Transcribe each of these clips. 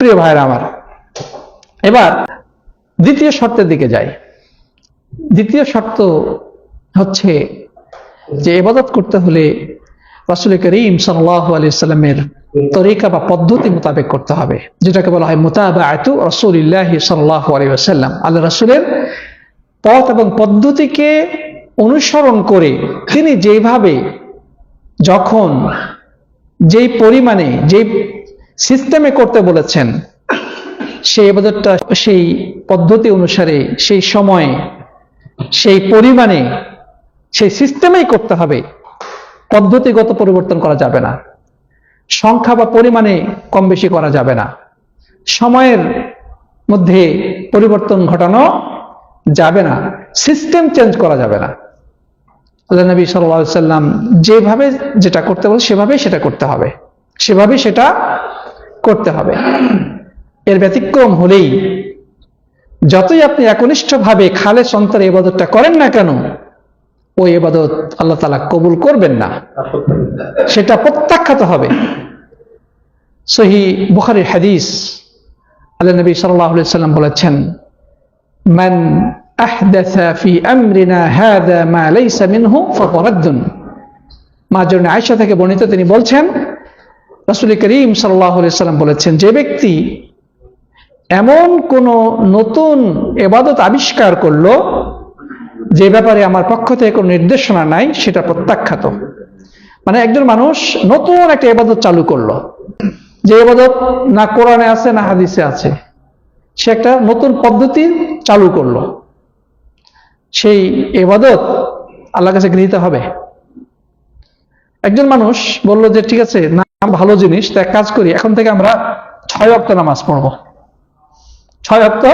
প্রিয় ভাইরা আমার, এবার দ্বিতীয় শর্তের দিকে যাই। দ্বিতীয় শর্ত হচ্ছে যে এবাদত করতে হলে রাসুল করিম সাল্লাহ সাল্লামের তরিকা বা পদ্ধতি মোতাবেক করতে হবে, যেটাকে বলা হয় মোতাবা আয়তু রসুল্লাহ সাল্লাহ আলী আল্লাহ রসুলের পথ এবং পদ্ধতিকে অনুসরণ করে তিনি যেভাবে যখন যেই পরিমাণে, যেই সিস্টেমে করতে বলেছেন, সেই এবাদতটা সেই পদ্ধতি অনুসারে, সেই সময়ে, সেই পরিমাণে, সেই সিস্টেমেই করতে হবে। পদ্ধতিগত পরিবর্তন করা যাবে না। সংখ্যা বা পরিমাণে কম বেশি করা যাবে না। সময়ের মধ্যে পরিবর্তন ঘটানো যাবে না। সিস্টেম চেঞ্জ করা যাবে না। আল্লাহ নবী সাল্লাম যেভাবে যেটা করতে বলে সেভাবেই সেটা করতে হবে। সেভাবেই সেটা করতে হবে এর ব্যতিক্রম হলেই যতই আপনি একনিষ্ঠভাবে খালে সন্তান এবাদতটা করেন না কেন ওই এবাদত আল্লাহ তালা কবুল করবেন না সেটা প্রত্যাখ্যাত হবে সহি বুখারির হাদিস আল্লাহ নবী সাল্লাহ সাল্লাম বলেছেন মান أحدث في أمرنا هذا ما ليس منه فهو رد মা জন্য আয়সা থেকে বর্ণিত তিনি বলছেন রাসুল করিম সাল্লাহ সাল্লাম বলেছেন, যে ব্যক্তি এমন কোন নতুন এবাদত আবিষ্কার করল, যে ব্যাপারে আমার পক্ষ থেকে কোনো নির্দেশনা নাই, সেটা প্রত্যাখ্যাত। মানে একজন মানুষ নতুন একটা এবাদত চালু করল। যে এবাদত না কোরআনে আছে, না হাদিসে আছে, সে একটা নতুন পদ্ধতি চালু করল। সেই এবাদত আল্লাহ কাছে গৃহীত হবে। একজন মানুষ বলল যে, ঠিক আছে, না ভালো জিনিস, তো এক কাজ করি, এখন থেকে আমরা ছয় অক্ত নামাজ পড়ব। ছয় অক্ত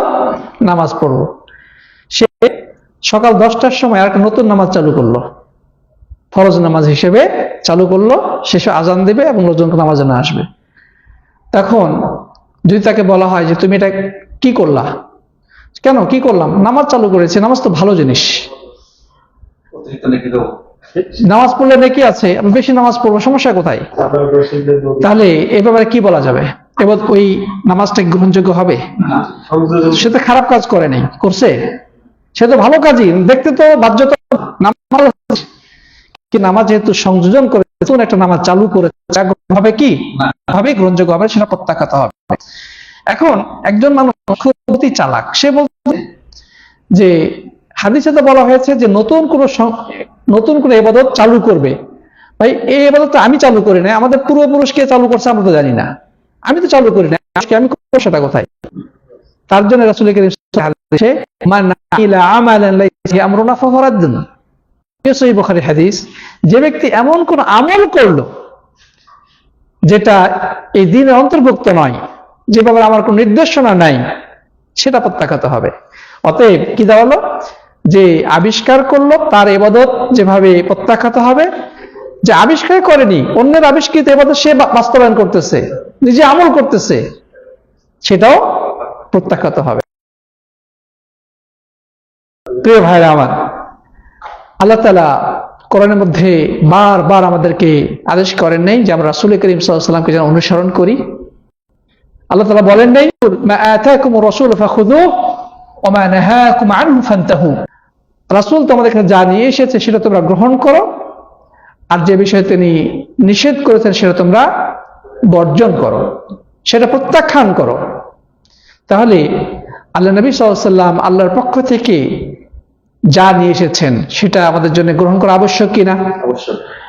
নামাজ পড়ব। সে সকাল দশটার সময় আর নতুন নামাজ চালু করল। ফরজ নামাজ হিসেবে চালু করল, শেষে আজান দেবে এবং লোকজন নামাজে না আসবে। তখন যদি তাকে বলা হয় যে, তুমি এটা কি করলা? কেন? কি করলাম? নামাজ চালু করেছি, নামাজ তো ভালো জিনিস। নামাজ পড়লে নাকি আছে? আমি বেশি নামাজ পড়ব, সমস্যা কোথায়? তাহলে এ ব্যাপারে কি বলা যাবে? এবার ওই নামাজটা গ্রহণযোগ্য হবে? সে তো খারাপ কাজ করে নাই, করছে। সে তো ভালো কাজই, দেখতে তো বাধ্যতা কি নামাজ যেহেতু সংযোজন করে নতুন একটা নামাজ চালু করে ভাবে কি? ভাবে গ্রহণযোগ্য হবে, সেটা প্রত্যাখ্যাত হবে। এখন একজন মানুষ চালাক, সে বলতে যে হাদিসে তো বলা হয়েছে যে নতুন কোন নতুন কোন এবাদত চালু করবে। ভাই, এই এবাদত আমি চালু করি না আমাদের পূর্বপুরুষ কে চালু করছে আমরা তো জানি না। আমি তো চালু করি না আমি সেটা কোথায়? তার জন্য রাসুল হাদিসে, যে ব্যক্তি এমন কোন আমল করল, যেটা এই দিনের অন্তর্ভুক্ত নয় যে আমার কোন নির্দেশনা নাই, সেটা প্রত্যাখ্যাত হবে। অতএব কি দাঁড়াল যে আবিষ্কার করল, তার এবাদত যেভাবে প্রত্যাখ্যাত হবে, যে আবিষ্কার করেনি, অন্যের আবিষ্কৃত এবাদত সে বাস্তবায়ন করতেছে, নিজে আমল করতেছে, সেটাও প্রত্যাখ্যাত হবে। প্রিয় ভাইরা আমার, আল্লাহ তালা কোরআনের মধ্যে বারবার আমাদেরকে আদেশ করেন নাই যে আমরা রাসুল করিম সাল্লামকে যেন অনুসরণ করি। আল্লাহ তালা বলেন নাই রসুল রাসুল তোমাদের কাছে যা নিয়ে এসেছে সেটা তোমরা গ্রহণ করো। আর যে বিষয়ে তিনি নিষেধ করেছেন সেটা তোমরা বর্জন করো। সেটা প্রত্যাখ্যান করো। তাহলে আল্লাহ নবী সাল্লাম আল্লাহর পক্ষ থেকে যা নিয়ে এসেছেন সেটা আমাদের জন্য গ্রহণ করা আবশ্যক কিনা?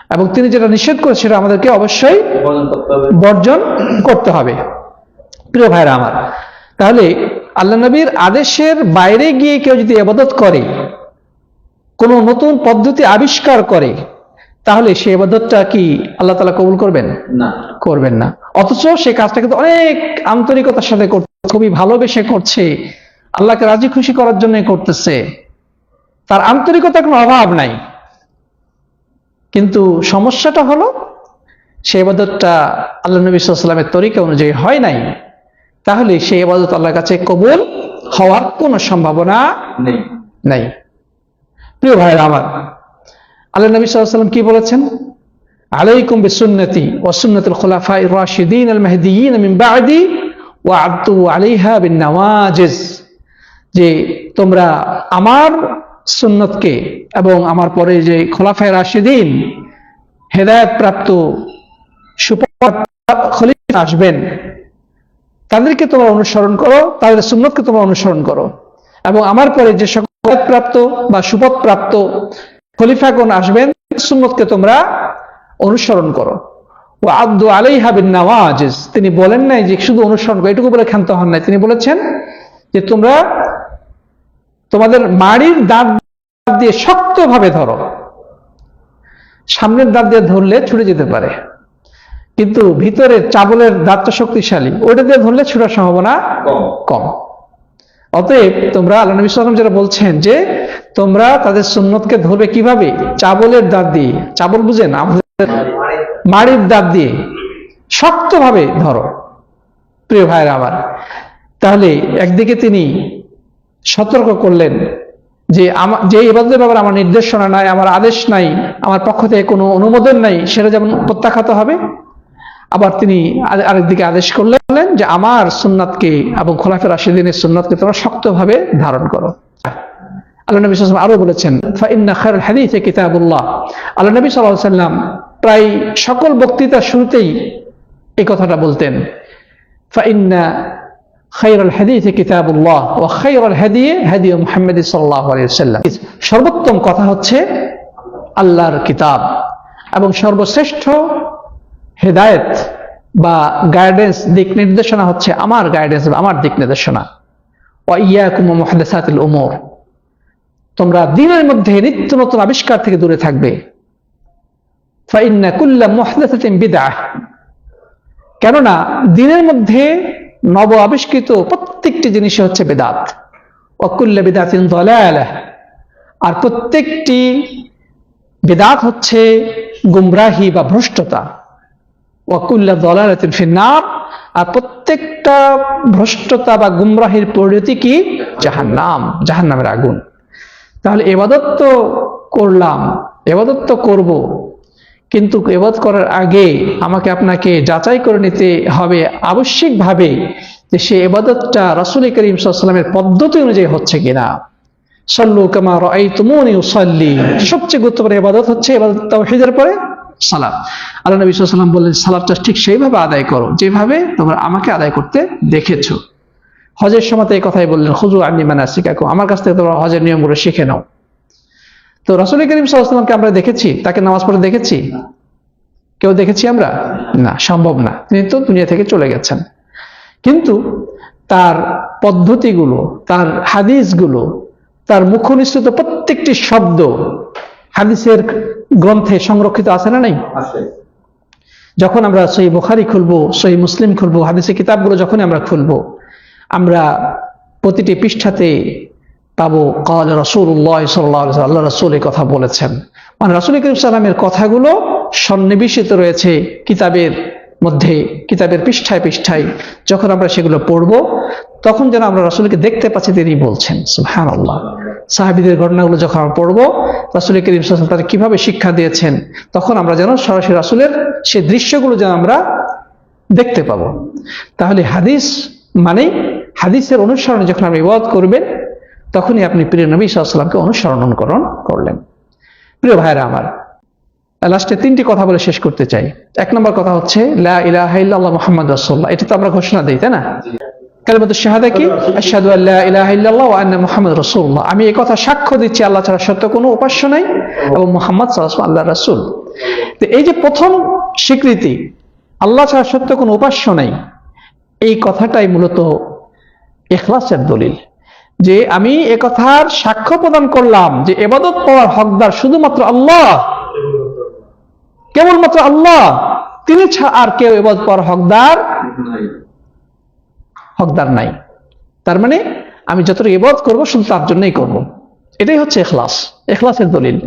এবং তিনি যেটা নিষেধ করেছেন সেটা আমাদেরকে অবশ্যই বর্জন করতে হবে। প্রিয় ভাইরা আমার তাহলে আল্লাহ নবীর আদেশের বাইরে গিয়ে কেউ যদি এবাদত করে কোনো নতুন পদ্ধতি আবিষ্কার করে তাহলে সে এবাদতটা কি আল্লাহ তালা কবুল করবেন? না। করবেন না। অথচ সে কাজটা কিন্তু অনেক আন্তরিকতার সাথে করছে খুবই ভালোবেসে করছে আল্লাহকে রাজি খুশি করার জন্য করতেছে। তার আন্তরিকতার কোনো অভাব নাই। কিন্তু সমস্যাটা হলো সে এবাদতটা আল্লাহ নবী সাল্লামের তরিকা অনুযায়ী হয় নাই তাহলে সে এবাদত আল্লাহর কাছে কবুল হওয়ার কোনো সম্ভাবনা নেই। নাই। প্রিয় ভাইরা আমার আল্লাহ নবী সাল্লাম কি বলেছেন? আলাইকুম বিসুন্নতি ওয়া সুন্নাতুল খুলাফায়ে রাশিদিন আল মাহদিয়িন মিন বা'দি ও আব্দু আলিহা বিন নওয়াজেজ। যে তোমরা আমার সুন্নতকে এবং আমার পরে যে খোলাফায় রাশিদিন হেদায়ত প্রাপ্ত আসবেন, তাদেরকে তোমরা অনুসরণ করো, তাদের সুন্নতকে তোমরা অনুসরণ করো এবং আমার পরে যে সকল প্রাপ্ত বা সুপথ প্রাপ্ত খলিফাগণ আসবেন সুন্নতকে তোমরা অনুসরণ করো। ও আব্দু আলাইহা বিন নওয়াজ তিনি বলেন নাই যে শুধু অনুসরণ করো এটুকু বলে ক্ষান্ত হন নাই। তিনি বলেছেন যে তোমরা তোমাদের মাড়ির দাঁত দিয়ে শক্তভাবে ধরো। সামনের দাঁত দিয়ে ধরলে ছুটে যেতে পারে। কিন্তু ভিতরে চাবলের দাঁতটা শক্তিশালী ওটা দিয়ে ধরলে ছুটার সম্ভাবনা কম। অতএব তোমরা আল্লাহ নবী সাল্লাম যেটা বলছেন যে তোমরা তাদের সুন্নতকে ধরবে কীভাবে? চাবলের দাঁত দিয়ে। চাবল বুঝেন? আমাদের মাড়ির দাঁত দিয়ে। শক্তভাবে ধরো। প্রিয় ভাইরা আমার, তাহলে একদিকে তিনি সতর্ক করলেন যে আমার যে ইবাদতের ব্যাপারে আমার নির্দেশনা নাই, আমার আদেশ নাই, আমার পক্ষ থেকে কোনো অনুমোদন নাই, সেটা যেমন প্রত্যাখ্যাত হবে, আবার তিনি আরেকদিকে আদেশ করলেন যে আমার সুন্নাতকে এবং খোলাফের রাশিদিনের সুন্নাতকে তোমরা শক্তভাবে ধারণ করো। আল্লাহ নবী সাল্লাম আরও বলেছেন হাদিসে কিতাবুল্লাহ। আল্লাহ নবী আলাইহি সাল্লাম প্রায় সকল শুরুতেই এই কথাটা বলতেন, ফাইন্না খায়রুল হাদিসে কিতাবুল্লাহ সাল্লাল্লাহু আলাইহি ওয়াসাল্লাম। সর্বোত্তম কথা হচ্ছে আল্লাহর কিতাব এবং সর্বশ্রেষ্ঠ হেদায়েত বা গাইডেন্স দিক নির্দেশনা হচ্ছে আমার গাইডেন্স বা আমার দিক নির্দেশনা। ওয়া ইয়াকুম ওয়া মুহাদাসাতিল উমুর তোমরা দিনের মধ্যে নিত্য নতুন আবিষ্কার থেকে দূরে থাকবে। কেননা দিনের মধ্যে নব আবিষ্কৃত প্রত্যেকটি জিনিস হচ্ছে বেদাত। অকুল্লা দলায়ালাহ আর প্রত্যেকটি বেদাত হচ্ছে গুমরাহি বা ভ্রষ্টতা। ওয়াকুল্লা দলালাতিন ফিন্নার। আর প্রত্যেকটা ভ্রষ্টতা বা গুমরাহির পরিণতি কি? জাহান্নাম, জাহান্নামের আগুন। তাহলে এবাদত তো করলাম, এবাদত তো করব। কিন্তু এবাদ করার আগে আমাকে আপনাকে যাচাই করে নিতে হবে আবশ্যিকভাবে যে সে এবাদতটা রাসুল করিম সাল্লামের পদ্ধতি অনুযায়ী হচ্ছে কিনা। সল্লু কামা রাই তুমনি সবচেয়ে গুরুত্বপূর্ণ এবাদত হচ্ছে এবাদত তাওহীদের পরে সালাম। আল্লাহ নবী সাল্লাম বললেন সালাদটা ঠিক সেইভাবে আদায় করো, যেভাবে তোমরা আমাকে আদায় করতে দেখেছ। হজের সময় এই কথাই বললেন হুজু আমি মানা শিখাকো আমার কাছ থেকে তোমরা হজের নিয়মগুলো শিখে নাও। তো রাসুল করিম সাল্লামকে আমরা দেখেছি? তাকে নামাজ পড়ে দেখেছি? কেউ দেখেছি আমরা? না, সম্ভব না। তিনি তো দুনিয়া থেকে চলে গেছেন। কিন্তু তার পদ্ধতিগুলো, তার হাদিসগুলো, তার মুখনিসৃত প্রত্যেকটি শব্দ হাদিসের গ্রন্থে সংরক্ষিত আছে না নাই? যখন আমরা সহি বুখারি খুলব সহি মুসলিম খুলব হাদিসের কিতাবগুলো যখনই আমরা খুলবো আমরা প্রতিটি পৃষ্ঠাতে পাবো কাল রসুল্লাহ সাল্লাহ আল্লাহ রসুল এই কথা বলেছেন। মানে রসুল করিম সাল্লামের কথাগুলো সন্নিবেশিত রয়েছে কিতাবের মধ্যে কিতাবের পৃষ্ঠায় পৃষ্ঠায় যখন আমরা সেগুলো পড়ব, তখন যেন আমরা রাসুলকে দেখতে পাচ্ছি তিনি বলছেন সুহান আল্লাহ সাহাবিদের ঘটনাগুলো যখন আমরা পড়ব, রাসুল করিম তাদের কীভাবে শিক্ষা দিয়েছেন, তখন আমরা যেন সরাসরি রাসুলের সেই দৃশ্যগুলো যেন আমরা দেখতে পাবো। তাহলে হাদিস মানে হাদিসের অনুসরণে যখন আপনি ইবাদত করবেন, তখনই আপনি প্রিয় নবী সাল্লামকে অনুসরণ অনুকরণ করলেন। প্রিয় ভাইরা আমার লাস্টে তিনটি কথা বলে শেষ করতে চাই। এক নম্বর কথা হচ্ছে, লা ইলাহা এটা তো আমরা ঘোষণা দিই, তাই না? আমি এই কথা সাক্ষ্য দিচ্ছি, আল্লাহ ছাড়া সত্য কোনো উপাস্য নাই, এবং মুহাম্মদ আল্লাহ রাসূল। এই যে প্রথম স্বীকৃতি, আল্লাহ ছাড়া সত্য কোনো উপাস্য নাই, এই কথাটাই মূলত এখলাসের দলিল। যে আমি কথার সাক্ষ্য প্রদান করলাম, যে এবাদত পাওয়ার হকদার শুধুমাত্র আল্লাহ কেবলমাত্র আল্লাহ। তিনি আর কেউ এবাদত পাওয়ার হকদার হকদার নাই। তার মানে আমি যতটুকু ইবাদত করব, শুধু তার জন্যই করব। এটাই হচ্ছে এখলাস। এখলাসের দলিল।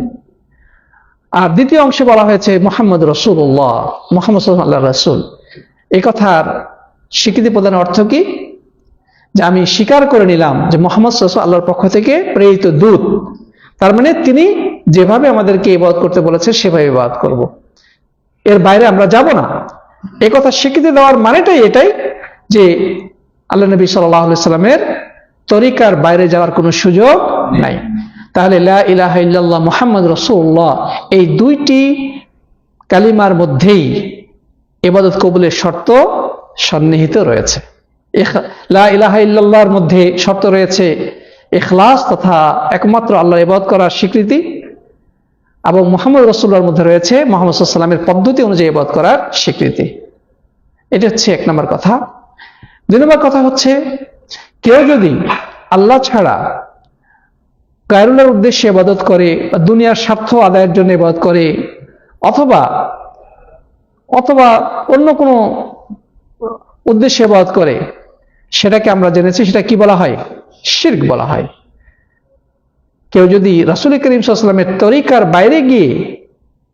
আর দ্বিতীয় অংশে বলা হয়েছে মোহাম্মদ রসুল্লাহ মোহাম্মদ আল্লাহ রসুল এই কথার স্বীকৃতি প্রদানের অর্থ কি? যে আমি স্বীকার করে নিলাম যে মোহাম্মদ রসুল আল্লাহর পক্ষ থেকে প্রেরিত দূত। তার মানে তিনি যেভাবে আমাদেরকে ইবাদত করতে বলেছে, সেভাবে ইবাদত করব। এর বাইরে আমরা যাব না। এ কথা স্বীকৃতি দেওয়ার মানেটাই এটাই যে আল্লাহ নবী সাল্লামের তরিকার বাইরে যাওয়ার কোনো সুযোগ নাই। তাহলে ইলাহা ইল্লাল্লাহ মুহাম্মদ রসুল্লাহ এই দুইটি কালিমার মধ্যেই এবাদত কবুলের শর্ত সন্নিহিত রয়েছে। ইলাহা মধ্যে শর্ত রয়েছে এখলাস তথা একমাত্র আল্লাহ ইবাদত করার স্বীকৃতি। এবং মোহাম্মদ রসুল্লার মধ্যে রয়েছে মোহাম্মদ সাল্লামের পদ্ধতি অনুযায়ী ইবাদত করার স্বীকৃতি। এটা হচ্ছে এক নম্বর কথা। দুই নম্বর কথা হচ্ছে, কেউ যদি আল্লাহ ছাড়া গায়রুলের উদ্দেশ্যে ইবাদত করে দুনিয়ার স্বার্থ আদায়ের জন্য ইবাদত করে অথবা অথবা অন্য কোনো উদ্দেশ্যে ইবাদত করে, সেটাকে আমরা জেনেছি, সেটা কি বলা হয়? শির্ক বলা হয়। কেউ যদি রাসুল করিম সাল্লামের তরিকার বাইরে গিয়ে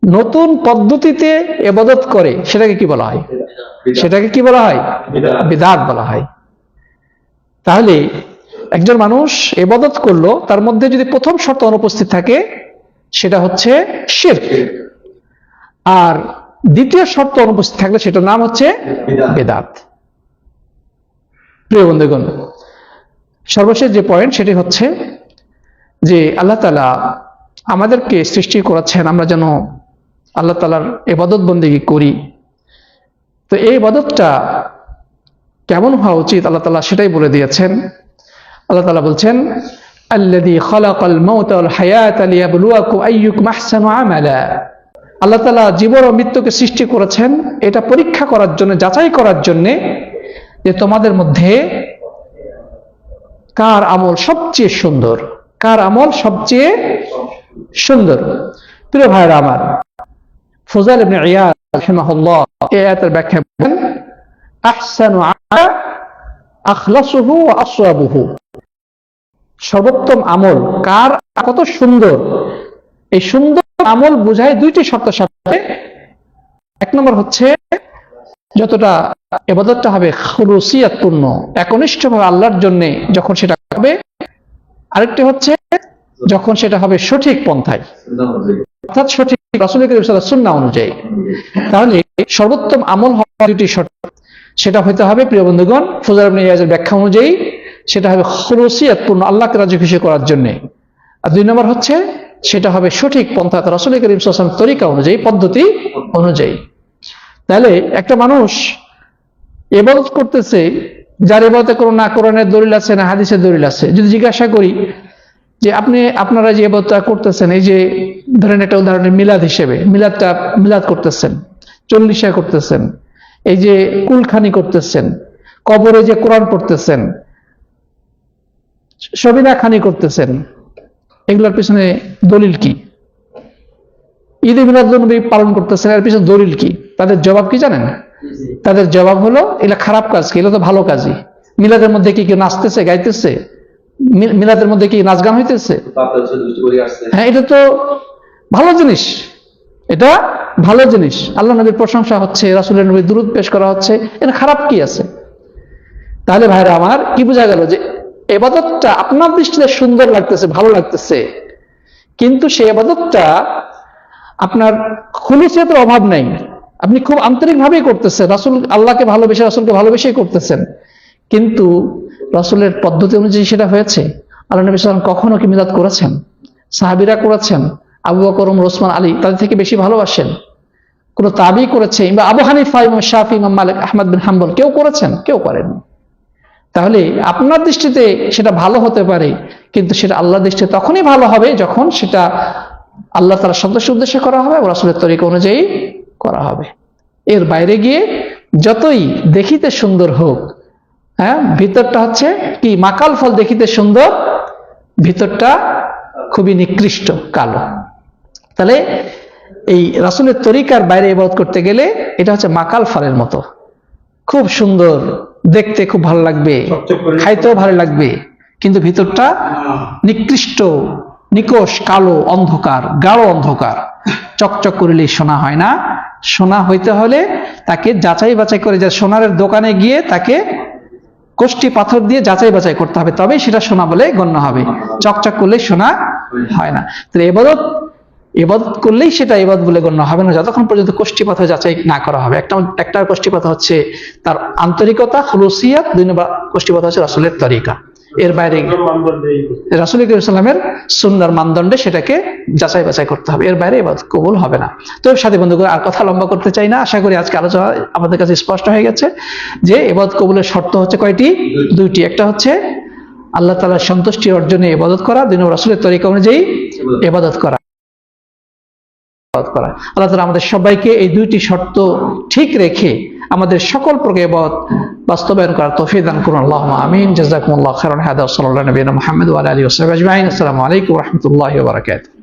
নতুন পদ্ধতিতে এবাদত করে সেটাকে কি বলা হয়? সেটাকে কি বলা হয়? বিদাত। বলা হয়। তাহলে একজন মানুষ এবাদত করল তার মধ্যে যদি প্রথম শর্ত অনুপস্থিত থাকে সেটা হচ্ছে শির্ক। আর দ্বিতীয় শর্ত অনুপস্থিত থাকলে সেটার নাম হচ্ছে। বেদাত। প্রিয় বন্ধুগণ সর্বশেষ যে পয়েন্ট সেটি হচ্ছে যে আল্লাহ তালা আমাদেরকে সৃষ্টি করেছেন, আমরা যেন আল্লাহ তালার এবাদত বন্দিগি করি। তো এই ইবাদতটা কেমন হওয়া উচিত? আল্লাহ তালা সেটাই বলে দিয়েছেন। আল্লাহ তালা বলছেন খালাকাল আমালা। আল্লাহ তালা জীবন ও মৃত্যুকে সৃষ্টি করেছেন। এটা পরীক্ষা করার জন্য, যাচাই করার জন্য যে তোমাদের মধ্যে কার আমল সবচেয়ে সুন্দর। কার আমল সবচেয়ে সুন্দর? প্রিয় ভাইরা আমার ফজাল এই ব্যাখ্যা বলেন আখলাসুহু সর্বোত্তম আমল কার? কত সুন্দর। এই সুন্দর আমল বুঝায় দুইটি শর্ত সাথে। এক নম্বর হচ্ছে, যতটা এবাদতটা হবে খুলুসিয়াতপূর্ণ একনিষ্ঠভাবে আল্লাহর জন্য যখন সেটা হবে আরেকটি হচ্ছে যখন সেটা হবে সঠিক পন্থায়। অর্থাৎ সঠিক রাসূল আলাইহি অনুযায়ী। তাহলে সর্বোত্তম আমল হওয়ার দুটি শর্ত। সেটা হইতে হবে, প্রিয় বন্ধুগণ, ফুজার ইবনে ব্যাখ্যা অনুযায়ী, সেটা হবে খুলুসিয়াতপূর্ণ আল্লাহকে রাজি খুশি করার জন্যে। আর দুই নম্বর হচ্ছে, সেটা হবে সঠিক পন্থা রাসূল করিম সাল্লাল্লাহু তরিকা অনুযায়ী, পদ্ধতি অনুযায়ী। তাহলে একটা মানুষ এবাদত করতেছে যার এবাদতে কোনো না কোরআনের দলিল আছে, না হাদিসের দলিল আছে, যদি জিজ্ঞাসা করি যে আপনি, আপনারা যে এবাদতটা করতেছেন, এই যে ধরেন একটা উদাহরণের মিলাদ হিসেবে, মিলাদটা, মিলাদ করতেছেন, চল্লিশা করতেছেন, এই যে কুলখানি করতেছেন, কবরে যে কোরআন পড়তেছেন সবিনা খানি করতেছেন, এগুলোর পিছনে দলিল কি? ঈদ মিলাদুন্নবী পালন করতেছেন, এর পিছনে দলিল কি? তাদের জবাব কি জানেন? তাদের জবাব হলো, এগুলো খারাপ কাজ কি? এগুলো তো ভালো কাজই। মিলাদের মধ্যে কি কেউ নাচতেছে, গাইতেছে? মিলাদের মধ্যে কি নাচ গান হইতেছে? হ্যাঁ এটা তো ভালো জিনিস। এটা ভালো জিনিস। আল্লাহ নবীর প্রশংসা হচ্ছে, রাসুলের নবীর দুরুদ পেশ করা হচ্ছে। এটা খারাপ কি আছে? তাহলে ভাইরা আমার, কি বোঝা গেল যে এবাদতটা আপনার দৃষ্টিতে সুন্দর লাগতেছে, ভালো লাগতেছে, কিন্তু সেই এবাদতটা আপনার খুলুসিয়তের অভাব নেই। আপনি খুব আন্তরিকভাবেই করতেছেন। রাসুল আল্লাহকে ভালোবেসে, রাসুলকে ভালোবেসেই করতেছেন। কিন্তু রাসুলের পদ্ধতি অনুযায়ী সেটা হয়েছে। আল্লাহ নবী সাল্লাম কখনো কি মিলাদ করেছেন? সাহাবিরা করেছেন। আবু বকর রোসমান আলী তাদের থেকে বেশি ভালোবাসেন। কোন তাবি করেছে কিংবা আবু হানিফা, ইমাম শাফি, ইমাম মালিক, আহমদ বিন হাম্বল কেউ করেছেন? কেউ করেন তাহলে আপনার দৃষ্টিতে সেটা ভালো হতে পারে, কিন্তু সেটা আল্লাহ দৃষ্টিতে তখনই ভালো হবে যখন সেটা আল্লাহ তারা সদস্য উদ্দেশ্যে করা হবে রাসুলের তরিকা অনুযায়ী করা হবে। এর বাইরে গিয়ে যতই দেখিতে সুন্দর হোক হ্যাঁ ভিতরটা হচ্ছে কি মাকাল ফল দেখিতে সুন্দর ভিতরটা খুবই নিকৃষ্ট কালো। তাহলে এই রাসুলের তরিকার বাইরে ইবাদত করতে গেলে এটা হচ্ছে মাকাল ফলের মতো। খুব সুন্দর দেখতে খুব ভালো লাগবে খাইতেও ভালো লাগবে কিন্তু ভিতরটা নিকৃষ্ট নিকোষ কালো অন্ধকার গাঢ় অন্ধকার। চকচক করলে শোনা হয় না। সোনা হইতে হলে তাকে যাচাই বাছাই করে, যে সোনারের দোকানে গিয়ে তাকে কোষ্টি পাথর দিয়ে যাচাই বাছাই করতে হবে, তবেই সেটা সোনা বলে গণ্য হবে। চকচক করলে সোনা হয় না। তাহলে এবাদত ইবাদত করলেই সেটা ইবাদত বলে গণ্য হবে না। যতক্ষণ পর্যন্ত কোষ্ঠীপাত যাচাই না করা হবে। একটা একটা কোষ্ঠীপাত হচ্ছে তার আন্তরিকতা, খুলুসিয়াত, দুই নম্বর কোষ্ঠীপাত হচ্ছে রাসুলের তরিকা। এর বাইরে রাসুল ইসলামের সুন্নার মানদণ্ডে সেটাকে যাচাই বাছাই করতে হবে। এর বাইরে এবার কবুল হবে না। তো সাথে বন্ধুগণ আর কথা লম্বা করতে চাই না। আশা করি আজকে আলোচনা আমাদের কাছে স্পষ্ট হয়ে গেছে যে এবাদ কবুলের শর্ত হচ্ছে কয়টি? দুইটি। একটা হচ্ছে আল্লাহ তালার সন্তুষ্টি অর্জনে এবাদত করা দিন রাসুলের তরিকা অনুযায়ী এবাদত। করা। আল্লাহ তালা আমাদের সবাইকে এই দুইটি শর্ত ঠিক রেখে আমাদের সকল প্রকেবত বাস্তবায়ন করার তৌফিক দান করুন। আল্লাহ আমিন। জাজাকুমুল্লাহ খায়রান হাদা সাল্লাল্লাহু নবীনা মুহাম্মদ ওয়া সাহবিহি আজমাইন। আসসালামু আলাইকুম রহমতুল্লাহ বারাকাতুহু।